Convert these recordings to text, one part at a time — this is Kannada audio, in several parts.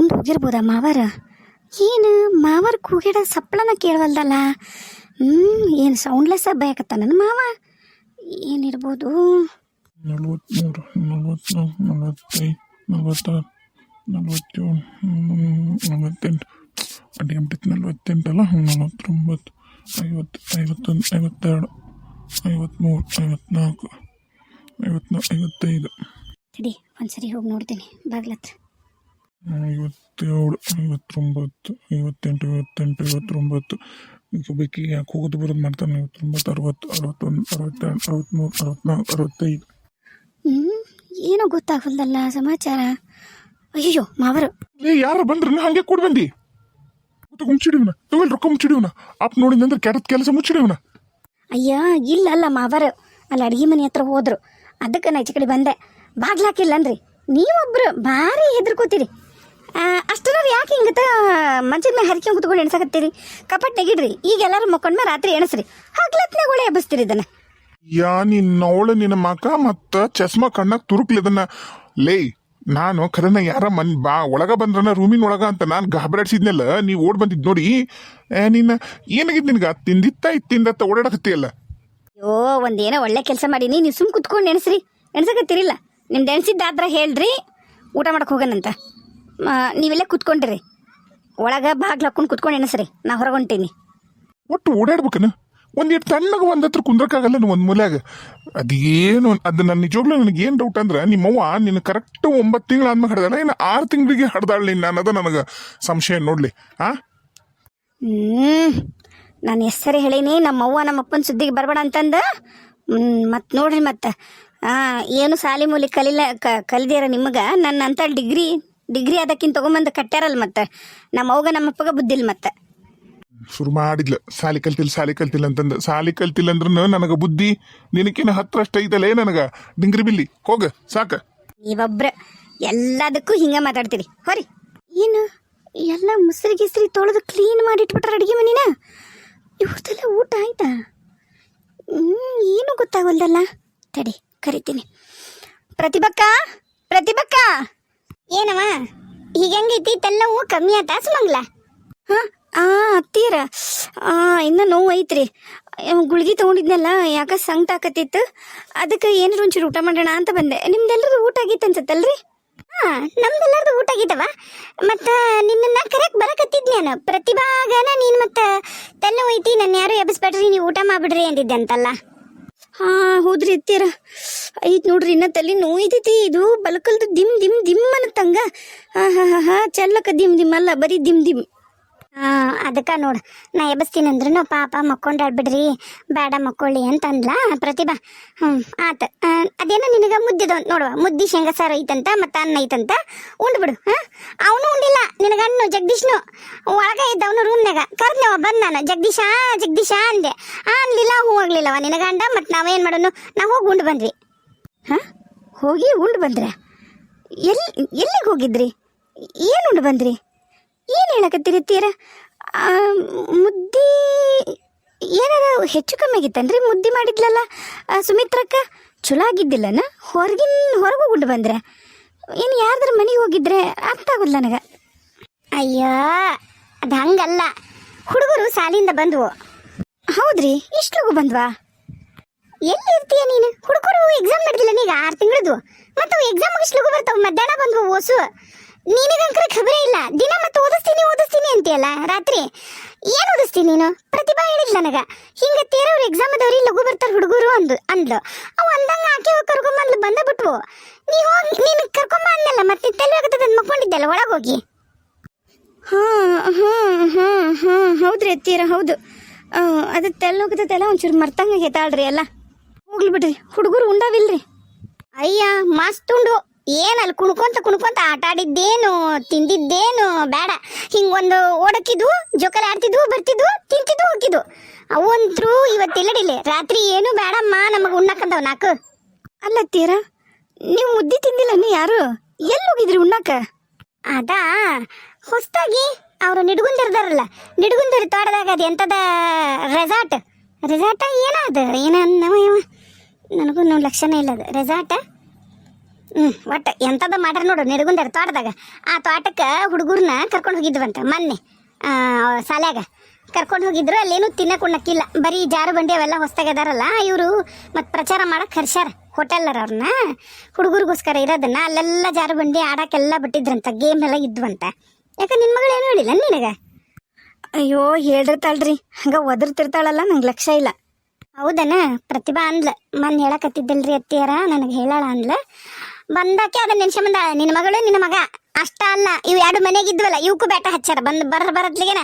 ಉಂಡು ಹೋಗಿರ್ಬೋದ ಮಾವರ? ಏನು ಮಾವರ್ ಕೂಗಿಡ ಸಪ್ಪಳನ ಕೇಳವಲ್ದಲ್ಲ? ಹ್ಞೂ ಏನು ಸೌಂಡ್ಲೆಸ್ ಬಯಕತ್ತ ನನ್ನ ಮಾವ? ಏನಿರ್ಬೋದು? ನಲವತ್ತ್ಮೂರು ನಲವತ್ತ್ನಾಲ್ಕು ನಲವತ್ತೈದು ನಲವತ್ತಾರು ನಲವತ್ತೇಳು ನಲವತ್ತೆಂಟು. ಅಡಿಗೆ ಬಿಟ್ಟು ನಲವತ್ತೆಂಟಲ್ಲ? ನಲವತ್ತೊಂಬತ್ತು ಐವತ್ತು ಐವತ್ತೊಂದು ಐವತ್ತೆರಡು ಐವತ್ತ್ಮೂರು ಐವತ್ನಾಲ್ಕು ಐವತ್ನಾ ಐವತ್ತೈದು. ತಡಿ ಒಂದ್ಸರಿ ಹೋಗಿ ನೋಡ್ತೀನಿ. ಬಾಗ್ಲತ್ರ. ಐವತ್ತೇಳು ಐವತ್ತೊಂಬತ್ತು ಐವತ್ತೆಂಟು ಐವತ್ತೆಂಟು ಐವತ್ತೊಂಬತ್ತು. ಈಗ ಬೇಕಿ ಯಾಕೆ ಹೋಗೋದು ಬರೋದು ಮಾಡ್ತಾನೆ? ಐವತ್ತೊಂಬತ್ತು ಅರವತ್ತು ಅರವತ್ತೊಂದು ಅರವತ್ತೆರಡು ಅರವತ್ತ್ಮೂರು ಅರವತ್ತ್ನಾಲ್ಕು ಅರವತ್ತೈದು. ಹ್ಞೂ ಏನೋ ಗೊತ್ತಾಗಲ್ದಲ್ಲ ಸಮಾಚಾರ. ಅಯ್ಯೋ ಮಾವರು. ಏ ಯಾರು ಬಂದ್ರು ಹಂಗೆ ಕೊಡ್ ಬಂದಿ? ಮುಚ್ಚಿಡಿವನ? ತಗೊಳ್ಳಿ ರೊಕ್ಕ ಮುಚ್ಚಿಡಿವನ? ಅಪ್ ನೋಡಿದಂದ್ರೆ ಕೆಟ್ಟ ಕೆಲಸ ಮುಚ್ಚಿಡಿವನ? ಅಯ್ಯ ಇಲ್ಲ ಅಲ್ಲ ಮಾವರು. ಅಲ್ಲಿ ಅಡಿಗೆ ಮನೆ ಹತ್ರ ಹೋದ್ರು. ಅದಕ್ಕೆ ನಾ ಈಚೆ ಕಡೆ ಬಂದೆ. ಬಾಗ್ಲಾಕಿಲ್ಲ ಬಾಗ್ಲಾಕಿಲ್ಲನ್ರಿ ನೀವೊಬ್ರು ಭಾರಿ ಹೆದರ್ಕೋತೀರಿ. ಅಷ್ಟರ ಯಾಕೆ ಹಿಂಗತ ಮಂಚದ ಮೇಲೆ ಹರಿಕೆ ಕುತ್ಕೊಂಡು ಎಣಸಕತ್ತೀರಿ? ಕಪಟ್ ನೆಗಿಡ್ರಿ ಈಗ ಎಲ್ಲರೂ ಮಕ್ಕೊಂಡ್ಮೇಲೆ ರಾತ್ರಿ ಎಣಸ್ರಿ. ಹಗ್ಲತ್ನಾಗ ಒಳ್ಳೆ ಎಬ್ಬಿಸ್ತೀರಿ ಇದನ್ನ. ಯಾ ನಿನ್ನ ಅವಳು ನಿನ್ನ ಮಕ ಮತ್ತ ಚಸ್ಮಾ ಕಣ್ಣಾಗ ತುರುಕ್ಲಿದನ್ನ ಲೇ ನಾನು ಖರೇನ ಯಾರ ಮನ್ ಬಾ ಒಳಗ ಬಂದ್ರನ ರೂಮಿನ ಒಳಗ ಅಂತ ನಾನು ಗಾಬರಾಡ್ಸಿದ್ನಲ್ಲ ನೀವು ಓಡ್ ಬಂದಿದ್ ನೋಡಿ. ಏ, ನಿನ್ನ ಏನಾಗಿದ್ ನಿನ್ಗ? ತಿಂದಿತ್ತ ಇತ್ತಿಂದತ್ತ ಓಡಾಡಕತ್ತಿಯಲ್ಲ. ಅಯ್ಯೋ ಒಂದೇನೋ ಒಳ್ಳೆ ಕೆಲಸ ಮಾಡೀನಿ ನೀವು ಸುಮ್ ಕುತ್ಕೊಂಡು ಎಣಸ್ರಿ. ನೆನೆಸಕತ್ತಿರಿಲ್ಲ ನಿಮ್ದು ಎಣ್ಸಿದ್ದಾದ್ರ ಹೇಳ್ರಿ. ಊಟ ಮಾಡಕ್ಕೆ ಹೋಗನಂತ ನೀವೆಲ್ಲ ಕುತ್ಕೊಂಡ್ರಿ. ಒಳಗೆ ಬಾಗ್ಲು ಹಾಕೊಂಡು ಕುತ್ಕೊಂಡು ಸರಿ ನಾ ಹೊರಗೆ ಹೊಂಟೇನಿ. ಒಟ್ಟು ಓಡಾಡ್ಬೇಕನ? ಒಂದ್ ತಣ್ಣಗೆ ಒಂದ್ ಹತ್ರ ಕುಂದ್ರಕ್ಕಾಗಲ್ಲ ನೀವು ಒಂದ್ ಮೂಲ್ಯಾಗ? ಅದೇನು ಅದು ನನ್ನ ನಿಜವಾಗ್ಲು ನನಗೆ ಏನ್ ಡೌಟ್ ಅಂದ್ರೆ ನಿಮ್ಮವ್ವ ನಿನ್ನ ಕರೆಕ್ಟ್ ಒಂಬತ್ತು ತಿಂಗಳು ಆದ್ಮೇಲೆ ಹಡ್ದಾಳ. ಇನ್ನು ಆರು ತಿಂಗಳಿಗೆ ಹಡ್ದಾಳ ನಿನ್ನ ಅನ್ನೋದು ನನಗೆ ಸಂಶಯ ನೋಡ್ಲಿ. ಆ? ಹ್ಞೂ ನಾನು ಹೆಸರು ಹೇಳೀನಿ ನಮ್ಮ ಅವ್ವ ನಮ್ಮ ಅಪ್ಪನ ಸುದ್ದಿಗೆ ಬರಬೇಡ ಅಂತಂದು. ಮತ್ತು ನೋಡ್ರಿ ಮತ್ತೆ. ಏನು ಸಾಲಿ ಮೂಲಿ ಕಲಿಲ್ಲ ಕಲಿದಿರ ನಿಮಗೆ? ನನ್ನ ಅಂತ ಡಿಗ್ರಿ ಡಿಗ್ರಿ ಅದಕ್ಕಿಂತ ತೊಗೊಂಬಂದು ಕಟ್ಟ್ಯಾರಲ್ಲ ಮತ್ತೆ. ನಮ್ಮ ಅವ್ಗ ನಮ್ಮ ಅಪ್ಪಗ ಬುದ್ಧಿಲ್ ಮತ್ತೆ. ಶುರು ಮಾಡಿದ್ಲ. ಸಾಲಿ ಕಲ್ತಿಲ್ಲ ಸಾಲಿ ಕಲ್ತಿಲ್ಲ ಅಂತಂದ. ಸಾಲಿ ಕಲ್ತಿಲ್ಲ ಅಂದ್ರೂ ನನಗೆ ಬುದ್ಧಿ ನಿನಕಿನ ಹತ್ರ ಅಷ್ಟ ಐತಲ್ಲೇ ನನಗ. ಡಿಂಗ್ರಿ ಬಿಲ್ಲಿ ಹೋಗ ಸಾಕ. ನೀವೊಬ್ರ ಎಲ್ಲದಕ್ಕೂ ಹಿಂಗ ಮಾತಾಡ್ತೀರಿ. ಹೊರಿ. ಏನು? ಎಲ್ಲ ಮುಸ್ರಿ ಗಿಸ್ರಿ ತೊಳೆದು ಕ್ಲೀನ್ ಮಾಡಿಟ್ಬಿಟ್ರೆ ಅಡಿಗೆ ಮನಿನ? ಇವ್ರದೆಲ್ಲ ಊಟ ಆಯ್ತಾ? ಏನು ಗೊತ್ತಾಗಲ್ದಲ್ಲ. ತಡಿ ಕರಿತೀನಿ. ಪ್ರತಿಭಕ್ಕ ಪ್ರತಿಭಕ್ಕ! ಏನವ ಈಗ ಹೆಂಗೈತಿ? ತೆಲ್ಲವು ಕಮ್ಮಿ ಆತ ಸುಮಂಗ್ಲ. ಹಾಂ ಆ ಅತ್ತೀರ ಆ ಇನ್ನ ನೋವು ಐತ್ರಿ ಗುಳಿಗೆ ತೊಗೊಂಡಿದ್ನಲ್ಲ ಯಾಕ ಸಂಕಟ ಆಕತ್ತಿತ್ತು? ಅದಕ್ಕೆ ಏನಾರು ಒಂಚೂರು ಊಟ ಮಾಡೋಣ ಅಂತ ಬಂದೆ. ನಿಮ್ದೆಲ್ಲರದು ಊಟ ಆಗಿತ್ತು ಅನ್ಸತ್ತಲ್ರಿ? ಹಾ ನಮ್ದೆಲ್ಲರದು ಊಟ ಆಗಿತ್ತವ ಮತ್ತ ನಿನ್ನನ್ನ ಕರೆಕ್ಟ್ ಬರಕತ್ತಿದ್ ನಾನು. ಪ್ರತಿಭಾಗನ ನೀನ್ ಮತ್ತ ತೆಲ್ಲ ಒಯ್ತಿ ನನ್ನ ಯಾರು ಎಬ್ಬಿಸ್ಬೇಡ್ರಿ ನೀವು ಊಟ ಮಾಡ್ಬಿಡ್ರಿ ಅಂದಿದ್ದೆ ಅಂತಲ್ಲ. ಹಾ, ಹೌದ್ರಿ ಎತ್ತೀರ ಐತ್ ನೋಡ್ರಿ, ಇನ್ನ ತಲೆ ನೋಯ್ತೈತಿ ಇದು. ಬಲಕಲ್ದು ದಿಮ್ ದಿಮ್ ದಿಮ್ ಅನ್ನತ್ತಂಗ. ಹಾ ಹಾ ಹಾ ಹಾ, ಚೆಲ್ಲಕ ದಿಮ್ ದಿಮ್ ಅಲ್ಲ, ಬರೀ ದಿಮ್ ದಿಮ್. ಅದಕ್ಕ ನೋಡ, ನಾ ಎಬ್ಬಿಸ್ತೀನಿ ಅಂದ್ರೂ ಪಾಪ ಮಕ್ಕೊಂಡಾಡ್ಬಿಡ್ರಿ ಬೇಡ ಮಕ್ಕೊಳ್ಳಿ ಅಂತ ಅಂದ್ಲ ಪ್ರತಿಭಾ. ಹ್ಮ್, ಆತ ಅದೇನ ನಿನಗ ಮುದ್ದಿದ, ನೋಡುವ, ಮುದ್ದಿ ಶೇಂಗಾ ಸಾರು ಐತಂತ, ಮತ್ತ ಅನ್ನ ಐತಂತ ಉಂಡ್ಬಿಡು ಹಾ? ಅವನು ಉಂಡಿಲ್ಲ, ನಿನಗ ಅನ್ನು, ಜಗದೀಶ್ನು. ಒಳಗ ಇದ್ದವನು ರೂಮ್ನಾಗ ಕರ್ನವ ಬಂದ್ ನಾನು, ಜಗದೀಶ ಜಗದೀಶ ಅಂದೆ. ಅನ್ಲಿಲ್ಲ, ಹೂ ಆಗ್ಲಿಲ್ಲವ, ನಿನಗ ಅಂಡ ಮತ್ ನಾವೇನ್ ಮಾಡೋನು ನಾವು ಹೋಗಿ ಉಂಡು ಬಂದ್ವಿ. ಹಾ? ಹೋಗಿ ಉಂಡು ಬಂದ್ರೆ? ಎಲ್ಲಿ ಎಲ್ಲಿಗೆ ಹೋಗಿದ್ರಿ? ಏನು ಉಂಡು ಬಂದ್ರಿ? ಏನು ಹೇಳಕತ್ತಿರಿ ತೀರ ಆ, ಮುದ್ದಿ ಏನಾರ ಹೆಚ್ಚು ಕಮ್ಮಿ ಆಗಿತ್ತನ್ರಿ ಮುದ್ದಿ ಮಾಡಿದ್ಲಲ್ಲ. ಸುಮಿತ್ರಕ್ಕ ಚಲೋ ಆಗಿದ್ದಿಲ್ಲನ? ಹೊರಗಿನ ಹೊರಗೆ ಉಂಡು ಬಂದ್ರೆ? ಏನು ಯಾರ್ದಾರ ಮನೆಗೆ ಹೋಗಿದ್ರೆ ಅರ್ಥ ಆಗುದಿಲ್ಲ ನನಗೆ. ಅಯ್ಯೋ ಅದು ಹಂಗಲ್ಲ. ಹುಡುಗರು ಸಾಲಿಂದ ಬಂದ್ವು. ಹೌದ್ರಿ ಇಷ್ಟು ಬಂದ್ವಾ? ಎಲ್ಲಿ ಇರ್ತೀಯ ನೀನು? ಹುಡುಗರು ಎಕ್ಸಾಮ್ ನಡೆದಿಲ್ಲ ನೀಗ ಆರು ತಿಂಗಳದು. ಮತ್ತು ಎಕ್ಸಾಮ್ ಮುಗಿಸ್ಲಿಗೂ ಬರ್ತಾವ ಮಧ್ಯಾಹ್ನ ಬಂದ್ವು ಓಸು. ನಿನಗಂಕರ ಖಬರೇ ಇಲ್ಲ. ದಿನ ಮತ್ತೆ ಓದಿಸ್ತೀನಿ ಓದಿಸ್ತೀನಿ ಅಂತೀಯಲ್ಲ? ರಾತ್ರಿ ಏನು ಓದಿಸ್ತೀನಿ ನೀನು? ಪ್ರತಿಭಾ ಹೇಳಿದ್ ನನಗ. ಹಿಂಗ ತೇರವ್ರ ಎಕ್ಸಾಮ್ ಅದವ್ರಿ ಲಘು ಬರ್ತಾರ ಹುಡುಗರು ಅಂದು ಅಂದ್ಲು. ಅವ ಅಂದಂಗ ಆಕೆ ಹೋಗಿ ಕರ್ಕೊಂಬಂದ್ಲು ಬಂದ ಬಿಟ್ವು. ನೀ ಹೋಗಿ ನೀನು ಕರ್ಕೊಂಬ ಅಂದಲ್ಲ ಮತ್ತೆ ತಲೆ ಆಗತ್ತದ ಮಕ್ಕೊಂಡಿದ್ದಲ್ಲ ಒಳಗೋಗಿ. ಹೋಗಿ ಹಾಂ ಹಾಂ ಹಾಂ ಹಾಂ ಹೌದ್ರಿ ತೀರ ಹೌದು. ಅದ ಅದು ತೆಲ್ಲ ಹೋಗತ್ತಲ್ಲ ಒಂಚೂರು ಮರ್ತಂಗ ಹೇತಾಳ್ರಿ ಎಲ್ಲ. ಹೋಗ್ಲಿ ಬಿಡ್ರಿ ಹುಡುಗರು ಉಂಡಾವಿಲ್ರಿ. ಅಯ್ಯ ಮಸ್ತ್ ಉಂಡು. ಏನಲ್ಲ ಕುಣ್ಕೊಂತ ಕುಣ್ಕೊಂತ ಆಟ ಆಡಿದ್ದೇನು ತಿಂದಿದ್ದೇನು ಬೇಡ. ಹಿಂಗೊಂದು ಓಡಕ್ಕಿದ್ವು ಜೋಕಾಲಿ ಆಡ್ತಿದ್ವು ಬರ್ತಿದ್ವು ತಿಂತಿದ್ವು ಹೋಗಿದ್ವು ಅವಂತ್ರು ಇವತ್ತಿಲ್ಲಡಿಲ್ಲ. ರಾತ್ರಿ ಏನು ಬೇಡಮ್ಮ ನಮಗೆ ಉಣ್ಣಕ್ಕಂದವ್ ನಾಲ್ಕು. ಅಲ್ಲ ತೀರ ನೀವು ಮುದ್ದೆ ತಿಂದಿಲ್ಲ ನೀ ಯಾರು? ಎಲ್ಲಿ ಹೋಗಿದ್ರಿ ಉಣ್ಣಕ್ಕ ಅದಾ ಹೊಸ್ತಾಗಿ ಅವರು ನಿಡ್ಗುಂದಿರ್ದಾರಲ್ಲ ನಿಡ್ಗುಂದಿರ್ ತೋಟದಾಗ ಅದು ಎಂತದ ರೆಸಾರ್ಟ್ ರೆಸಾರ್ಟ ಏನದ ಏನ ನನಗೂ ನಾವು ಲಕ್ಷಣ ಇಲ್ಲ ಅದು. ರೆಸಾರ್ಟ ಹ್ಮ್ ಒಟ್ಟು ಎಂತದ ಮಾಡ್ಯಾರ ನೋಡು ನೆಡಗುಂದರ ತೋಟದಾಗ. ಆ ತೋಟಕ್ಕೆ ಹುಡುಗರ್ನ ಕರ್ಕೊಂಡು ಹೋಗಿದ್ವಂತ ಮೊನ್ನೆ ಶಾಲ್ಯಾಗ ಕರ್ಕೊಂಡು ಹೋಗಿದ್ರು ಅಲ್ಲೇನು ತಿನ್ನಕ್ ಉಣ್ಣಕ್ಕಿಲ್ಲ. ಬರೀ ಜಾರು ಬಂಡಿ ಅವೆಲ್ಲ ಹೊಸ್ತಾಗದಾರಲ್ಲ ಇವರು ಮತ್ತು ಪ್ರಚಾರ ಮಾಡಕ್ಕೆ ಕರ್ಸ್ಯಾರ ಹೋಟೆಲ್ಲರ್ ಅವ್ರನ್ನ ಹುಡುಗರಿಗೋಸ್ಕರ ಇರೋದನ್ನ ಅಲ್ಲೆಲ್ಲ ಜಾರು ಬಂಡಿ ಆಡಕ್ಕೆಲ್ಲ ಬಿಟ್ಟಿದ್ರಂತ ಗೇಮ್ ಎಲ್ಲ ಇದ್ವಂತ. ಯಾಕೆ ನಿನ್ ಮಗಳು ಏನು ಹೇಳಿಲ್ಲ ನಿನಗ? ಅಯ್ಯೋ ಹೇಳಿರ್ತಾಳ್ರಿ ಹಂಗ ಒದರ್ತಿರ್ತಾಳಲ್ಲ ನಂಗೆ ಲಕ್ಷ್ಯ ಇಲ್ಲ. ಹೌದನ? ಪ್ರತಿಭಾ ಅಂದ್ಲ. ಮೊನ್ನೆ ಹೇಳಕತ್ತಿದ್ದಲ್ರಿ ಅತ್ತಿಯರ ನನಗೆ ಹೇಳಾಳ ಅಂದ್ಲ. ಬಂದಾಕೆ ಅದನ್ನ ನೆನ್ಸ ಬಂದ ನಿನ್ನ ಮಗಳು ನಿನ್ನ ಮಗ, ಅಷ್ಟ ಅಲ್ಲ ಇವ್ ಎರಡು ಮನೆಗಿದ್ವಲ್ಲ ಇವಕ್ಕೂ ಬೇಟ ಹಚ್ಚಾರ ಬಂದ್ ಬರ ಬರತ್ಲಿಗೆನ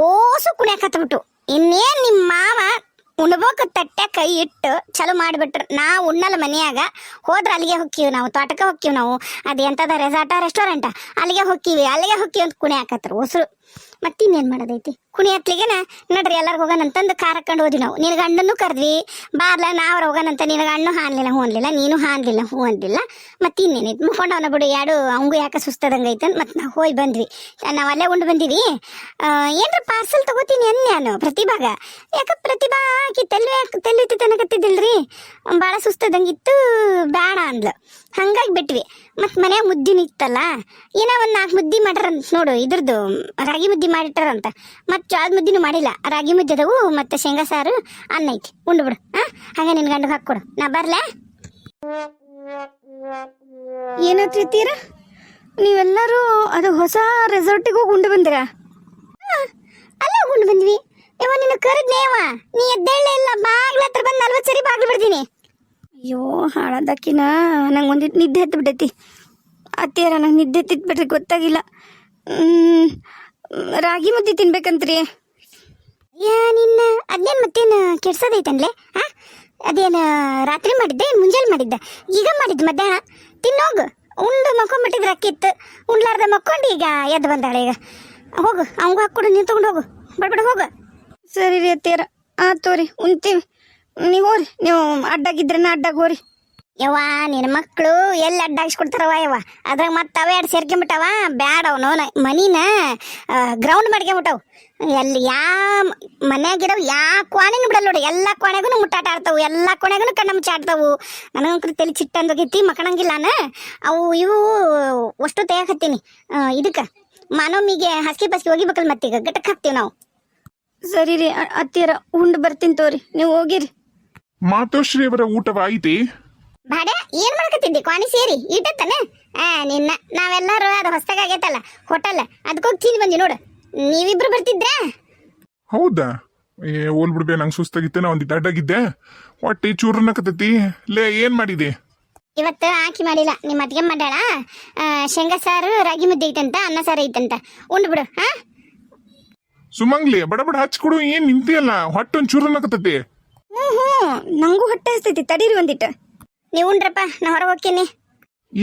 ಓಸು ಕುಣ್ಯಾಕತ್ಬಿಟ್ಟು ಇನ್ನೇನ್ ನಿಮ್ಮ ಮಾವ ಉಣ್ಬೋಕ ತಟ್ಟೆ ಕೈ ಇಟ್ಟು ಚಲೋ ಮಾಡಿಬಿಟ್ರು. ನಾ ಉಣ್ಣಲ್ಲ ಮನೆಯಾಗ, ಹೋದ್ರ ಅಲ್ಲಿಗೆ ಹೊಕ್ಕೀವಿ ನಾವು, ತೋಟಕ್ಕೆ ಹೊಕ್ಕೀವಿ ನಾವು. ಅದು ಎಂತದ ರೆಸಾರ್ಟ ರೆಸ್ಟೋರೆಂಟ ಅಲ್ಲಿಗೆ ಹೊಕ್ಕೀವಿ ಅಲ್ಲಿಗೆ ಹೊಕ್ಕೀವಿ ಅಂತ ಕುಣಿ ಹಾಕತ್ರು ಉಸಿರು ಮತ್ತಿನ್ನೇನು ಮಾಡೋದೈತಿ? ಕುಣಿ ಹತ್ಲಿಗೆನ ನಡ್ರಿ ಎಲ್ಲಾರು ಹೋಗೋಣಂತಂದು ಕಾರ್ ಹಾಕೊಂಡು ಹೋದ್ವಿ ನಾವು. ನಿನ್ನ ಗಂಡನ್ನು ಕರೆದ್ವಿ. ಬಾರ್ಲ ನಾವ್ರ ಹೋಗೋಣಂತ ನಿನ್ನ ಗಂಡು ಹಾನ್ಲಿಲ್ಲ ಹೋನ್ಲಿಲ್ಲ ನೀನು ಹಾನ್ಲಿಲ್ಲ, ಹೂ ಅನ್ಲಿಲ್ಲ. ಮತ್ತೆ ಇನ್ನೇನೈತಿ ಮುಖಂಡವನ ಬಿಡು, ಯಾಡು ಅವಂಗೂ ಯಾಕೆ ಸುಸ್ತದಂಗೆ ಐತನ್ ಮತ್ತೆ ನಾವು ಹೋಗಿ ಬಂದ್ವಿ. ನಾವು ಅಲ್ಲೇ ಉಂಡು ಬಂದಿವಿ. ಏನ್ರ ಪಾರ್ಸಲ್ ತಗೋತೀನಿ ಅನ್ ನಾನು, ಪ್ರತಿಭಾಗ. ಯಾಕ ಪ್ರತಿಭಾ ಆಕಿ ತೆಲ್ವೆ ತೆಲ್ವಿತಿ ತನಕತ್ತಿದ್ದಿಲ್ರಿ ಭಾಳ ಸುಸ್ತದಂಗಿತ್ತು ಬೇಡ ಅಂದ್ಲು. ಹಂಗಾಗಿ ಬಿಟ್ವಿ. ಮತ್ತು ಮನೆ ಮುದ್ದಿನ ಇತ್ತಲ್ಲ, ಏನೋ ಒಂದು ನಾಲ್ಕು ಮುದ್ದಿ ಮಾಡ್ಯಾರಂತ ನೋಡು, ಇದ್ರದ್ದು ರಾಗಿ ಮುದ್ದಿ ಮಾಡಿಟ್ಟಾರಂತ ಮತ್ತು ಜೋಳದ ಮುದ್ದಿನೂ ಮಾಡಿಲ್ಲ. ರಾಗಿ ಮುದ್ದೆ ಅದವು ಮತ್ತು ಶೇಂಗಾ ಸಾರು ಅನ್ನ ಐತಿ. ಉಂಡು ಬಿಡು ಹಾಂ ಹಂಗೆ ನಿನ್ನ ಗಂಡು ಹಾಕ್ಕೊಡು ನಾ ಬರ್ಲೇ? ಏನತ್ತೀರ ನೀವೆಲ್ಲರೂ ಅದು ಹೊಸ ರೆಸಾರ್ಟಿಗೆ ಹೋಗಿ ಉಂಡು ಬಂದಿರಾ? ಅಲ್ಲ ಉಂಡು ಬಂದ್ವಿ. ಯವ ನಿನ್ನ ಕರೆದ್ನೇವ ನೀ ಎದ್ದೇಳೆ ಇಲ್ಲ. ಬಾಗ್ಲ ಹತ್ರ ಬಂದು ನಲ್ವತ್ತು ಸರಿ ಬಾಗ್ಲು ಬಿಡ್ತೀನಿ. ಅಯ್ಯೋ ಹಾಳದಕ್ಕಿನ ನಂಗೆ ಒಂದು ನಿದ್ದೆ ಹತ್ತು ಬಿಟ್ಟೈತಿ ಅತ್ತಿಯರ ನಂಗೆ ನಿದ್ದೆ ಹತ್ತಿದ್ ಬಿಡ್ರಿ ಗೊತ್ತಾಗಿಲ್ಲ ರಾಗಿ ಮುದ್ದೆ ತಿನ್ಬೇಕಂತ್ರಿ. ಯಾ ನಿನ್ನ ಅದೇನು ಮತ್ತೇನು ಕೆಡ್ಸೋದೈತನ್ಲೆ? ಆ? ಅದೇನು ರಾತ್ರಿ ಮಾಡಿದ್ದೆ ಮುಂಜಾನೆ ಮಾಡಿದ್ದೆ? ಈಗ ಮಾಡಿದ್ದು ಮಧ್ಯಾಹ್ನ? ತಿನ್ನೋಗು ಉಂಡು ಮಕ್ಕೊಂಬಿಟ್ಟಿದ್ರೆ ಅಕ್ಕಿತ್ತು ಉಂಡ್ಲಾರ್ದ ಮಕ್ಕೊಂಡು ಈಗ ಎದ್ದು ಬಂದಾಳೆ ಈಗ. ಹೋಗು ಅವಂಗೂ ಹಾಕ್ಕೊಡು ನೀನು ತೊಗೊಂಡು ಹೋಗು. ಬಡ್ಬಿಡ ಹೋಗು. ಸರಿ ರೀ ಅತ್ತಿಯರ. ಆಯ್ತು ರೀ ಉಣ್ತೀವಿ. ನೀವು ಹೋರಿ ನೀವು ಅಡ್ಡಾಗಿದ್ರೆ ಅಡ್ಡಾಗ ಹೋರಿ ಯವ್ವ ನಿನ್ನ ಮಕ್ಕಳು ಎಲ್ಲಿ ಅಡ್ಡಾಗಿಸ್ಕೊಡ್ತಾರವ ಯವ್ವ? ಅದ್ರಾಗ ಮತ್ತೆ ಅವೇ ಎರಡು ಸೇರ್ಕೊಂಬಿಟ್ಟವ ಬ್ಯಾಡ ಅವನು. ಮನಿನ ಗ್ರೌಂಡ್ ಮಾಡ್ಕೊಂಬಿಟ್ಟವು. ಎಲ್ಲಿ ಯಾ ಮನ್ಯಾಗಿಡವು ಯಾ ಕೋಣೆನೂ ಬಿಡಲ್ಲ ನೋಡಿ. ಎಲ್ಲ ಕೋಣೆಗೂ ಮುಟ್ಟಾಟ ಆಡ್ತಾವು. ಎಲ್ಲ ಕೋಣೆಗೂ ಕಣ್ಣ ಮುಚ್ಚಾಡ್ತಾವು ನನಗಂಕರು ತಲೆ ಚಿಟ್ಟಂದೋಗೈತಿ ಮಕ್ಕಳಂಗಿಲ್ಲಾನ ಅವು ಇವು ಅಷ್ಟು ತೆಗಿಯಕತ್ತೀನಿ. ಇದಕ್ಕೆ. ಮಾನವಮಿಗೆ ಹಸ್ಕಿ ಪಸ್ಕಿ ಹೋಗಿಬೇಕಲ್ಲ ಮತ್ತೀಗ ಗಟ್ಟಕ್ಕೆ ಹಾಕ್ತೀವಿ ನಾವು. ಸರಿ ರೀ ಹತ್ತಿರ ಉಂಡು ಬರ್ತೀನಿ ತೋರಿ. ನೀವು ಹೋಗಿರಿ. ಮಾತೋಶ್ರೀ ಅವರ ಊಟವಾಯಿತೇ? ಬಾಡ ಏನ್ ಮಾಡ್ಕತ್ತಿದ್ದಿ? ಕ್ವಾಣಿ ಸೇರಿ ಇಟ್ಟತ್ತನ ಆ ನಿನ್ನ ನಾವೆಲ್ಲರೂ ಅದು ಹೊಸ್ದಾಗೈತಲ್ಲ ಹೋಟೆಲ್. ಅದಕ್ಕೋಗಿ ತಿಂದು ಬಂದಿ ನೋಡು. ನೀವಿಬ್ರು ಬರ್ತಿದ್ರಾ? ಹೌದಾ? ಏ ಓಲ್ ಬಿಡ್ಬೇ ನಂಗೆ ಸುಸ್ತಾಗಿತ್ತೆ ನಾ ಒಂದಿಟ್ಟು ಅಡ್ಡಾಗಿದ್ದೆ. ಹೊಟ್ಟೆ ಚೂರ್ನಕತ್ತೈತಿ ಲೇ ಏನ್ ಮಾಡಿದೆ? ಇವತ್ತು ಆಕಿ ಮಾಡಿಲ್ಲ. ನಿಮ್ಮ ಅತ್ತಿಗೆ ಮಾಡ್ಯಾಳ ಆ, ಶೇಂಗಾ ಸಾರು ರಾಗಿ ಮುದ್ದೆ ಐತಂತ ಅನ್ನ ಸಾರು ಐತಂತ. ಉಂಡು ಬಿಡು ಹಾ? ಸುಮಂಗ್ಲಿ ಬಡ ಬಡ ಹಚ್ಕೊಡು ಏನ್ ನಿಂತಿಯಲ್ಲ? ಹೊಟ್ಟೆ ಒಂದ್ ಚೂರ್ನಕತ್ತೈತಿ ಹ್ಞೂ ಹ್ಞೂ ನಂಗೂ ಹೊಟ್ಟೆ ಹಸ್ತೈತಿ ತಡೀರಿ ಒಂದಿಟ್ಟು ನೀವು ಉಂಡ್ರಪ್ಪ ನಾ ಹೊರಗೆ ಹೋಗ್ತೀನಿ.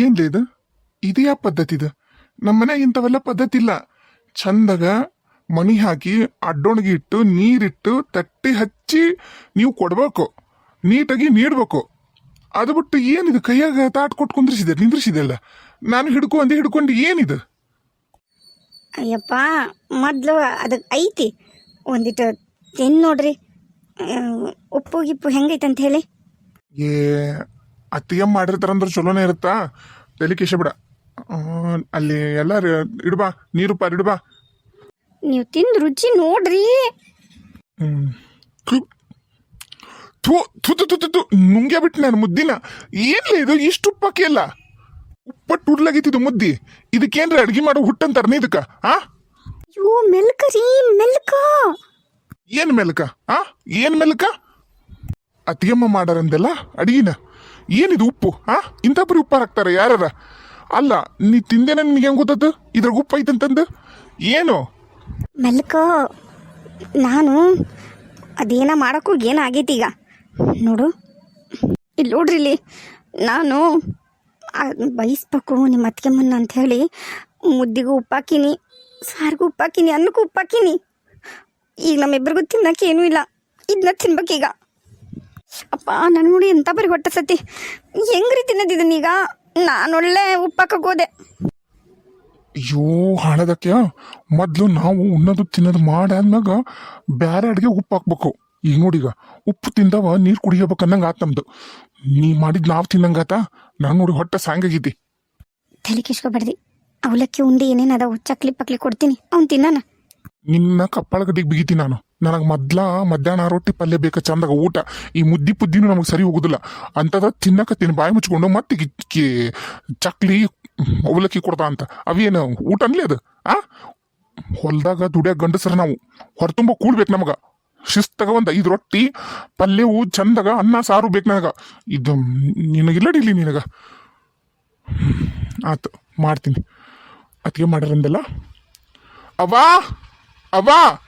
ಏನ್ಲೇ ಇದು? ಯಾವ ಪದ್ಧತಿ ಇದು. ನಮ್ಮ ಮನ್ಯಾಗ ಇಂಥವೆಲ್ಲ ಪದ್ಧತಿ ಇಲ್ಲ. ಚಂದಾಗ ಮಣಿ ಹಾಕಿ ಅಡ್ಡೊಣಗಿ ಇಟ್ಟು ನೀರಿಟ್ಟು ತಟ್ಟಿ ಹಚ್ಚಿ ನೀವು ಕೊಡ್ಬೇಕು. ನೀಟಾಗಿ ನೀಡ್ಬೇಕು. ಅದು ಬಿಟ್ಟು ಏನಿದು? ಕೈಯಾಗ ತಾಟ್ ಕೊಟ್ಟು ಕುಂದ್ರಿಸಿದೆ ನಿಂದ್ರಿಸಿದೆಲ್ಲ. ನಾನು ಹಿಡ್ಕೊ ಅಂದೆ ಹಿಡ್ಕೊಂಡು ಏನಿದು? ಅಯ್ಯಪ್ಪ ಮೊದಲು ಅದಕ್ಕೆ ಐತಿ. ಒಂದಿಟ್ಟು ತಿನ್ ನೋಡ್ರಿ. ಉಪ್ಪು ಗಿಪ್ಪು ಹೆಂಗೈತಂತ ಹೇಳಿ. ಏ ಅತ್ತಿಗೆ ಮಾಡಿರ್ತಾರಂದ್ರೆ ಚಲೋನೇ ಇರುತ್ತಾ? ತಲೆ ಕೇಶ ಬಿಡ. ಅಲ್ಲಿ ಎಲ್ಲ ಇಡ್ಬಾ ನೀರು ಪಾರ್ ಇಡ್ಬಾ ನೀವು ತಿಂದು ರುಚಿ ನೋಡ್ರಿ. ನುಂಗೆ ಥು. ಥು ಥು ತು ಥು ಥು ಥು. ನುಂಗ್ಯಾ ಬಿಟ್ಟು ನಾನು ಮುದ್ದಿನ. ಏನ್ಲೇ ಇದು? ಇಷ್ಟು ಉಪ್ಪಕ್ಕೆ ಅಲ್ಲ. ಉಪ್ಪಟ್ಟು ಉಡ್ಲಾಗಿತ್ತಿದ್ದು ಮುದ್ದಿ. ಇದಕ್ಕೇನ್ರ ಅಡ್ಗೆ ಮಾಡೋ ಹುಟ್ಟಂತಾರ ಇದಕ್ಕ? ಆ? ಅಯ್ಯೋ ಮೆಲ್ಕ ರೀ ಮೆಲ್ಕ. ಏನ್ ಮೆಲ್ಕ? ಆ? ಏನ್ ಮೆಲ್ಕ? ಅತ್ತಿಗೆಮ್ಮ ಮಾಡಾರಂದೆಲ್ಲ ಅಡಿಗಿನ. ಏನಿದು ಉಪ್ಪು ಆ ಇಂಥ ಉಪ್ಪು ಹಾಕ್ತಾರ ಯಾರ ಅಲ್ಲ, ನೀ ತಿಂದೇನ ನಿನಗೆ ಹೆಂಗೆ ಗೊತ್ತದ್ದು? ಇದ್ರಾಗ ಉಪ್ಪು ಐತಂತಂದು ಏನು? ಮೆಲ್ಕ ನಾನು ಅದೇನ ಮಾಡಕ್ಕೂ ಏನಾಗೈತಿ ಈಗ? ನೋಡು. ಇಲ್ಲಿ ನೋಡ್ರಿ ಇಲ್ಲಿ, ನಾನು ಬಯಸ್ಬೇಕು ನಿಮ್ಮ ಅತ್ತಿಗೆಮ್ಮನ್ನ ಅಂತ ಹೇಳಿ ಮುದ್ದಿಗೂ ಉಪ್ಪಾಕಿನಿ, ಸಾರಿಗೂ ಉಪ್ಪಾಕಿನಿ, ಅನ್ನಕ್ಕೂ ಉಪ್ಪಾಕಿನಿ. ಈಗ ನಮ್ಮಿಬ್ಬರಿಗೂ ತಿನ್ನಕ್ಕೆ ಏನೂ ಇಲ್ಲ. ಇದನ್ನ ತಿನ್ಬೇಕೀಗ. ಅಪ್ಪ ನಾನು ನೋಡಿ ಎಂತ ಬರೀ ಹೊಟ್ಟೆ ಸತಿ. ಹೆಂಗ್ರಿ ತಿನ್ನದಿದ್ದೀನೀಗ ನಾನೊಳ್ಳೆ ಉಪ್ಪಾಕಕ್ಕೆ ಹೋದೆ ಅಯ್ಯೋ ಹಾಳದಕ್ಕೆ? ಮೊದ್ಲು ನಾವು ಉಣ್ಣೋದು ತಿನ್ನೋದು ಮಾಡಾದ್ಮ್ಯಾಗ ಬ್ಯಾರೆ ಅಡ್ಗೆ ಉಪ್ಪು ಹಾಕ್ಬೇಕು. ಈಗ ನೋಡೀಗ ಉಪ್ಪು ತಿಂದವ ನೀರು ಕುಡಿಯಬೇಕು ಅನ್ನಂಗೆ ಆತ್ ನಮ್ದು. ನೀ ಮಾಡಿದ್ ತಿನ್ನಂಗ ತಿನ್ನಂಗಾತ ನಾನು ನೋಡಿ ಹೊಟ್ಟೆ ಸಾಂಗಾಗಿದ್ದಿ ತಲೆ ಕೆಸ್ಕೊಬಾರ್ದಿ ಅವಲಕ್ಕಿ ಉಂಡಿ ಏನೇನು ಅದಾವು? ಚಕ್ಲಿ ಪಕ್ಲಿ ಕೊಡ್ತೀನಿ. ಅವ್ನು ತಿನ್ನಾನ? ನಿನ್ನ ಕಪ್ಪಳ ಗಡಿಗೆ ಬಿಗಿತಿ ನಾನು. ನನಗೆ ಮೊದ್ಲ, ಮಧ್ಯಾಹ್ನ ರೊಟ್ಟಿ ಪಲ್ಯ ಬೇಕು ಚಂದಾಗ ಊಟ. ಈ ಮುದ್ದಿ ಪುದ್ದಿನೂ ನಮಗೆ ಸರಿ ಹೋಗುದಿಲ್ಲ. ಅಂತದ ತಿನ್ನ ಬಾಯಿ ಮುಚ್ಕೊಂಡು ಮತ್ತೆ ಚಕ್ಲಿ, ಅವಲಕ್ಕಿ ಕೊಡ್ತಾ ಅಂತ. ಅವೇನು ಊಟ ಅನ್ಲಿ ಅದು? ಆ? ಹೊಲ್ದಾಗ ದುಡಿಯಾಗ ಗಂಡಸ್ರ ನಾವು. ಹೊರತುಂಬ ಕೂಡ್ಬೇಕು ನಮಗೆ. ಶಿಸ್ತಾಗ ಒಂದು ಐದು ರೊಟ್ಟಿ, ಪಲ್ಯವು ಚಂದಾಗ, ಅನ್ನ, ಸಾರು ಬೇಕು ನನಗೆ. ಇದು ನಿನಗಿಲ್ಲಡಿಲಿ ನಿನಗ? ಆತು, ಮಾಡ್ತೀನಿ. ಅದಕ್ಕೆ ಮಾಡ್ರಂದಲ್ಲ ಅವಾ ಅವ್ವಾ!